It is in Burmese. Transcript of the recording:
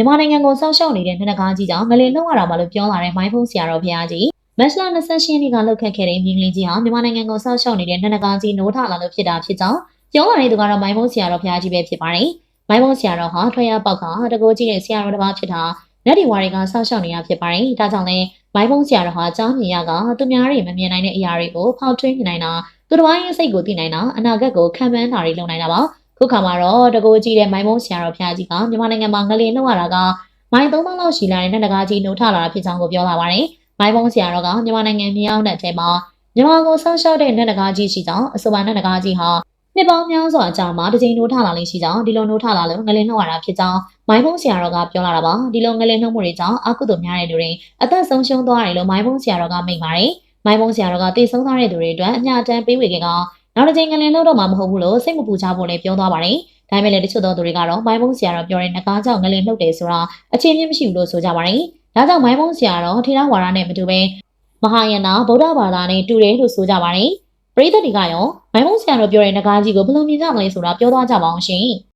မြန်မာနိုင်ငံကိုစောင့်ရှောက်နေတဲ့နှစ်နဂါးကြီးကြောင့်ငလင်လှုပ်ရတာမလို့ပြောလာတဲ့မိုင်းဖုံးဆရာတော်ဘုရားကြီးမက်စလာ28ရက်နေ့ကလှုပ်ခတ်ခဲ့တဲ့မြင်းကလေးကြီးဟာမြန်မာနိုင်ငံကိုစောင့်ရှောက်နေတဲ့နှစ်နဂါးကြီးနိုးထလာလို့ဖြစ်တာဖြစ်ကြောင်းပြောလာတဲ့သူကတော့မိုင်းဖုံးဆရာတော်ဘုရားကြီးပဲဖြစ်ပါတယ်။မိုင်းဖုံးဆရာတော်ဟာထွေရပေါက်ကတကိုးကြီးတဲ့ဆရာတော်တစ်ပါးဖြစ်တာလက်ဒီဝါတွေကစောင့်ရှောက်နေတာဖြစ်ပါတယ်။ဒါကြောင့်လည်းမိုင်းဖုံးဆရာတော်ဟာကြားမြင်ရကသူများတွေမမြင်နိုင်တဲ့အရာတွေကိုဖောက်ထွင်းမြင်နိုင်တာသူတစ်ပါးရဲ့စိတ်ကိုသိနိုင်တာအနာဂတ်ကိုခံမှန်းတာတွေလုပ်နိုင်တာပါ။ ခုခါမှာတော့တကိုးကြီးတဲ့မိုင်းဖုံးဆရာတော်ဘုရားကြီးကမြန်မာနိုင်ငံမှာငလင်လှုပ်ရတာကမိုင်း3000လောက်ရှိလာတဲ့နက်နဂါကြီးနှုတ်ထလာတာဖြစ်ကြောင်းကိုပြောလာပါတယ်။မိုင်းပုံးဆရာတော်ကမြန်မာနိုင်ငံမြောက်တဲ့အထက်မှာမြန်မာကိုဆောင်းလျှောက်တဲ့နက်နဂါကြီးရှိကြောင်းအဆိုပါနက်နဂါကြီးဟာနှစ်ပေါင်းများစွာအကြာမှာတစ်ချိန်နှုတ်ထလာလေးရှိကြောင်းဒီလိုနှုတ်ထလာလို့ငလင်နှုတ်ရတာဖြစ်ကြောင်းမိုင်းပုံးဆရာတော်ကပြောလာတာပါ။ဒီလိုငလင်နှုတ်မှုတွေကြောင့်အကုသို့များတဲ့လူတွေအသက်ဆုံးရှုံးသွားတယ်လို့မိုင်းပုံးဆရာတော်ကမိန့်ပါတယ်။မိုင်းပုံးဆရာတော်ကတည်ဆုံးသွားတဲ့သူတွေအတွက်အမျှတမ်းပေးဝေခဲ့က နောက်တစ်ချိန်ငလင်နှုတ်တော့မှာမဟုတ်ဘူးလို့စိတ်မပူကြဖို့လည်းပြောသွားပါတယ်။ဒါပေမဲ့လည်းတချို့သောသူတွေကတော့မိုင်းပုံးဆရာတော်ပြောတဲ့ငကားကြောင့်ငလင်နှုတ်တယ်ဆိုတာအခြေအမြစ်မရှိဘူးလို့ဆိုကြပါတယ်။ဒါကြောင့်မိုင်းပုံးဆရာတော်ထေရဝါဒနဲ့မတူဘဲမဟာယနာဗုဒ္ဓဘာသာနဲ့တူတယ်လို့ဆိုကြပါတယ်။ပရိသတ်တွေကရောမိုင်းပုံးဆရာတော်ပြောတဲ့ငကားကြီးကိုဘယ်လိုမြင်ကြမလဲဆိုတာပြောသွားကြပါအောင်ရှင်။